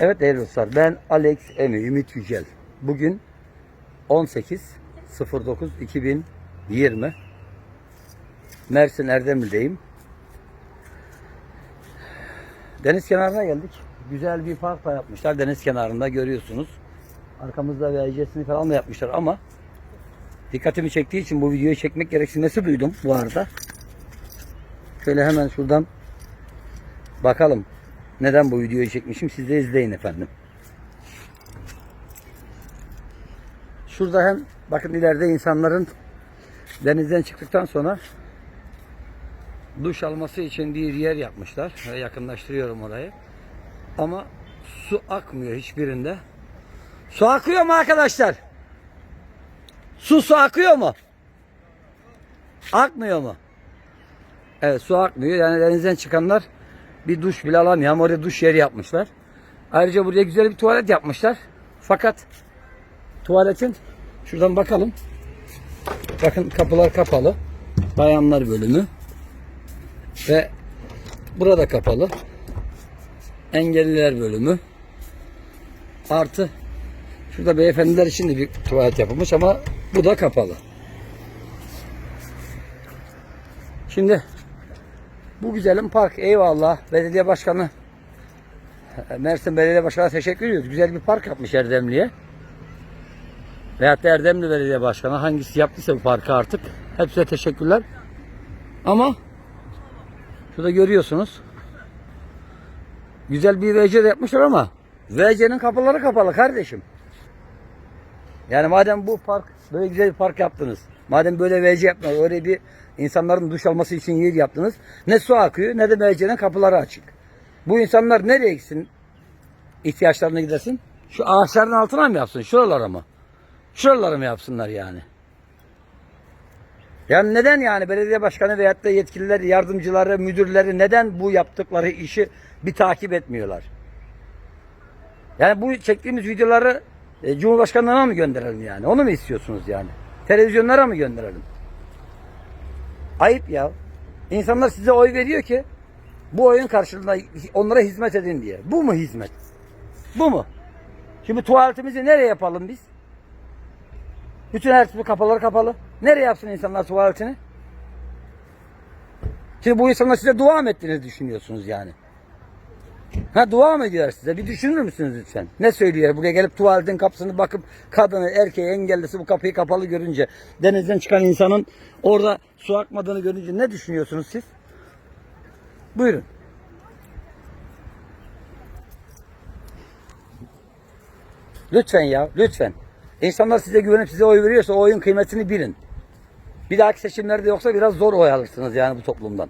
Evet değerli dostlar ben Alex Emi Ümit Yücel. Bugün 18 09 2020 Mersin Erdemli'deyim. Deniz kenarına geldik. Güzel bir park da yapmışlar deniz kenarında görüyorsunuz. Arkamızda VC'sini falan da yapmışlar ama dikkatimi çektiği için bu videoyu çekmek gereksinmesi duydum bu arada. Şöyle hemen şuradan bakalım neden bu videoyu çekmişim siz de izleyin efendim. Şurada hem bakın ileride insanların denizden çıktıktan sonra duş alması için bir yer yapmışlar. Yakınlaştırıyorum orayı. Ama su akmıyor hiçbirinde. Su akıyor mu arkadaşlar? Su su akıyor mu? Akmıyor mu? Evet su akmıyor. Yani denizden çıkanlar bir duş bile alamıyor. Ama oraya duş yeri yapmışlar. Ayrıca buraya güzel bir tuvalet yapmışlar. Fakat tuvaletin şuradan bakalım. Bakın kapılar kapalı. Bayanlar bölümü. Ve burada kapalı. Engelliler bölümü. Artı şurada beyefendiler için de bir tuvalet yapılmış ama bu da kapalı. Şimdi bu güzelim park eyvallah. Belediye başkanı Mersin Belediye Başkanı'na teşekkür ediyoruz. Güzel bir park yapmış Erdemli'ye. Veyahut da Erdemli Belediye Başkanı hangisi yaptıysa bu parkı artık. Hepsine teşekkürler. Ama şurada görüyorsunuz. Güzel bir VC de yapmışlar ama VC'nin kapıları kapalı kardeşim. Yani madem bu park böyle güzel bir park yaptınız. Madem böyle VC yaptınız. Öyle bir insanların duş alması için yer yaptınız. Ne su akıyor ne de VC'nin kapıları açık. Bu insanlar nereye gitsin? ihtiyaçlarına gidersin. Şu ağaçların altına mı yapsın? Şuralara mı? Şuralara mı yapsınlar yani? Yani neden yani belediye başkanı veyahut da yetkililer, yardımcıları, müdürleri neden bu yaptıkları işi bir takip etmiyorlar? Yani bu çektiğimiz videoları e, Cumhurbaşkanlığına mı gönderelim yani? Onu mu istiyorsunuz yani? Televizyonlara mı gönderelim? Ayıp ya. İnsanlar size oy veriyor ki bu oyun karşılığında onlara hizmet edin diye. Bu mu hizmet? Bu mu? Şimdi tuvaletimizi nereye yapalım biz? Bütün her türlü kapıları kapalı. Nereye yapsın insanlar tuvaletini? Şimdi bu insanlar size dua mı ettiğini düşünüyorsunuz yani? Ha dua mı ediyorlar size? Bir düşünür müsünüz lütfen? Ne söylüyor? Buraya gelip tuvaletin kapısını bakıp kadını, erkeği, engellisi bu kapıyı kapalı görünce denizden çıkan insanın orada su akmadığını görünce ne düşünüyorsunuz siz? Buyurun. Lütfen ya, lütfen. İnsanlar size güvenip size oy veriyorsa o oyun kıymetini bilin. Bir dahaki seçimlerde yoksa biraz zor oy alırsınız yani bu toplumdan.